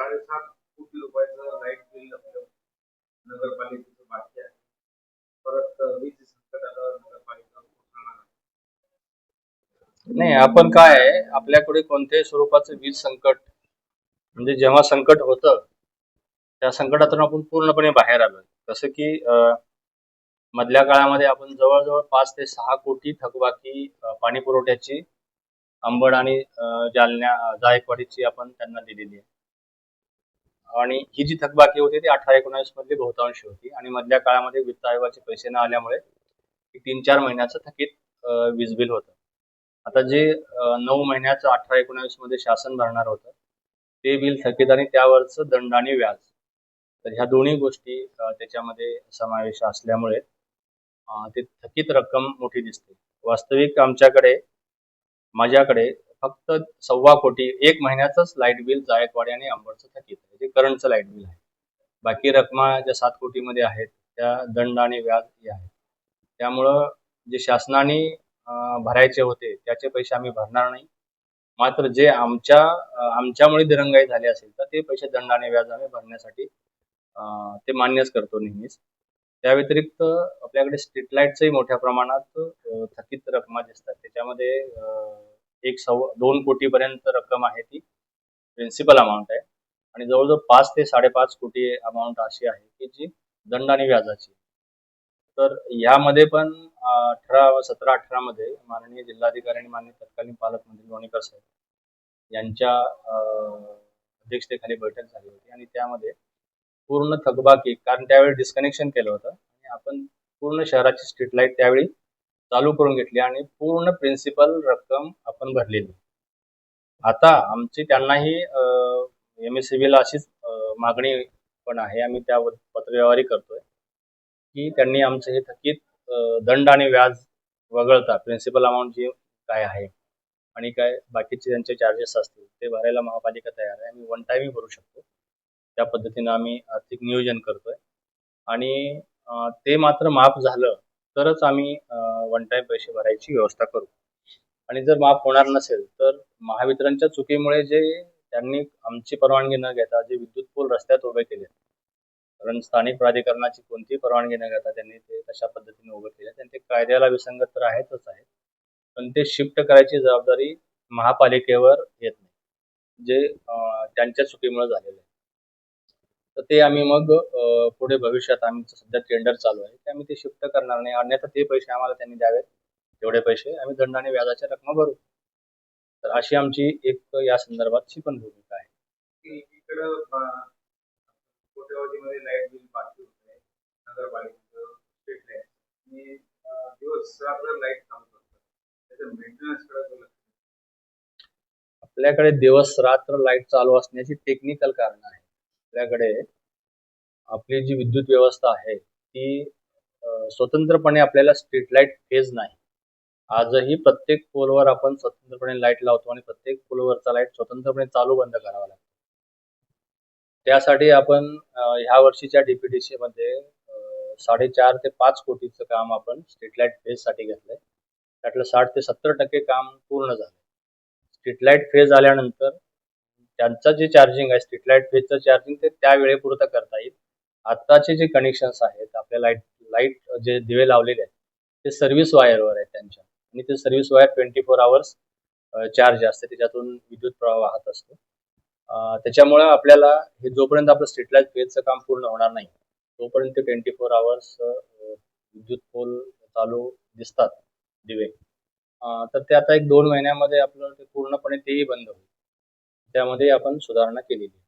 साडेसात कोटी रुपयाचं लाइट बिल आपलं नगरपालिकेचं बाकी आहे. परत वीज संकट नगरपालिका नाही आपण काय आहे आपल्याकडे कोणत्याही स्वरूपाचं वीज संकट म्हणजे जेव्हा संकट होतं त्या संकटातून आपण पूर्णपणे बाहेर आलो जसं की मधल्या काळामध्ये आपण जवळजवळ पाच ते सहा कोटी थकबाकी पाणी पुरवठ्याची अंबड आणि जालन्या जायकवाडीची आपण त्यांना दिलेली आहे. आणि ही जी थकबाकी होती ती अठरा एकोणावीस मधली बहुतांशी होती. आणि मधल्या काळामध्ये वित्त आयोगाचे पैसे न आल्यामुळे तीन चार महिन्याचं थकीत वीज बिल होतं. आता जे नऊ महिन्याचं अठरा एकोणावीसमध्ये शासन भरणार होतं ते बिल थकीत आणि त्यावरचं दंड आणि व्याज. तर ह्या दोन्ही गोष्टी त्याच्यामध्ये समावेश असल्यामुळे ते थकीत रक्कम मोठी दिसते. वास्तविक आमच्याकडे माझ्याकडे फक्त सव्वा कोटी एक महिन्याचंच लाइट बिल जायकवाडी आणि अंबडचं थकीत आहे जे करंटचं लाइट बिल आहे. बाकी रकमा ज्या सात कोटीमध्ये आहेत त्या दंड आणि व्याज हे आहे त्यामुळं जे शासनाने भरायचे होते त्याचे पैसे आम्ही भरणार नाही. मात्र जे आमच्या आमच्यामुळे दिरंगाई झाली असेल तर ते पैसे दंड आणि व्याज आम्ही भरण्यासाठी ते मान्यच करतो नेहमीच. त्या व्यतिरिक्त आपल्याकडे स्ट्रीट लाईटचंही मोठ्या प्रमाणात थकीत रकमा दिसतात. त्याच्यामध्ये एक सव्वा दोन कोटीपर्यंत रक्कम आहे ती. प्रिन्सिपल अमाऊंट आहे. आणि जवळजवळ पाच ते साडेपाच कोटी अमाऊंट अशी आहे की जी दंड आणि व्याजाची तर यामध्ये पण अठरा सतरा अठरा मध्ये माननीय जिल्हाधिकारी आणि माननीय तत्कालीन पालकमंत्री लोणीकर साहेब यांच्या अध्यक्षतेखाली बैठक झाली होती. आणि त्यामध्ये पूर्ण थकबाकी कारण त्यावेळी डिस्कनेक्शन केलं होतं. आणि आपण पूर्ण शहराची स्ट्रीट लाइट त्यावेळी चालू करून घेतली आणि पूर्ण प्रिन्सिपल रक्कम आपण भरलेली. आता आमची त्यांनाही एम एस सी बीला अशीच मागणी पण आहे. आम्ही त्यावर पत्रव्यवहारही करतोय की त्यांनी आमचं हे थकीत दंड आणि व्याज वगळता प्रिन्सिपल अमाऊंट जी काय आहे आणि काय बाकीचे त्यांचे चार्जेस असतील ते भरायला महापालिका तयार आहे. आम्ही वन टाईमही भरू शकतो. त्या पद्धतीनं आम्ही आर्थिक नियोजन करतोय. आणि ते मात्र माफ झालं तरच आम्ही वन टाईम पैसे भरायची व्यवस्था करू. आणि जर माफ होणार नसेल तर महावितरणच्या चुकीमुळे जे त्यांनी आमची परवानगी न घेता जे विद्युत पोल रस्त्यात उभे केले कारण स्थानिक प्राधिकरणाची कोणतीही परवानगी न घेता त्यांनी ते तशा पद्धतीने उभे केले त्यांनी ते कायद्याला विसंगत तर आहेतच आहे पण ते शिफ्ट करायची जबाबदारी महापालिकेवर येत नाही जे त्यांच्या चुकीमुळे झालेलं आहे. तर ते आम्ही मग अं, पुढे भविष्यात आमचं सध्या टेंडर चालू आहे. ते आम्ही ते शिफ्ट करणार नाही. अन्यथा ते पैसे आम्हाला त्यांनी द्यावेत. तेवढे पैसे आम्ही दंड आणि व्याजाच्या रक्कम भरू. तर अशी आमची एक या संदर्भातची पण भूमिका आहे. की इकडं अं, कोट्यावधीमध्ये लाइट बिल बाकी होते नगरपालिकेचं स्ट्रीट लाइट आणि अं, दिवस रात्र लाइट काम करतात. त्याचं मेंटेनन्सकडे लक्ष आपल्याकडे दिवस रात्र लाइट चालू असण्याची टेक्निकल कारण आहे. आपल्याकडे आपली जी विद्युत व्यवस्था आहे ती स्वतंत्रपणे आपल्याला स्ट्रीट लाइट फेज नाही. आजही प्रत्येक पोलवर आपण स्वतंत्रपणे लाइट लावतो आणि प्रत्येक पोलवरचा लाइट स्वतंत्रपणे चालू बंद करावा लागतो. त्यासाठी आपण ह्या वर्षीच्या डीपीडीसी मध्ये साडेचार ते पाच कोटीचं काम आपण स्ट्रीट लाइट फेजसाठी घेतलंय. त्यातलं साठ ते सत्तर टक्के काम पूर्ण झालं स्ट्रीट लाइट फेज आल्यानंतर त्यांचं जे चार्जिंग आहे स्ट्रीट लाइट फेजचं चार्जिंग ते त्या वेळेपुरतं करता येईल. आत्ताचे जे कनेक्शन्स आहेत आपल्या लाइट लाइट जे दिवे लावलेले आहेत ते सर्व्हिस वायरवर आहेत त्यांच्या. आणि ते service wire twenty four hours charge असते. त्याच्यातून विद्युत प्रवाह वाहत असतो. त्याच्यामुळे आपल्याला हे जोपर्यंत आपलं स्ट्रीट लाइट फेजचं काम पूर्ण होणार नाही तोपर्यंत ट्वेंटी फोर आवर्स विद्युत पोल चालू दिसतात दिवे. तर ते आता एक दोन महिन्यामध्ये आपलं ते पूर्णपणे तेही बंद होईल. त्यामध्ये आपण सुधारणा केलेली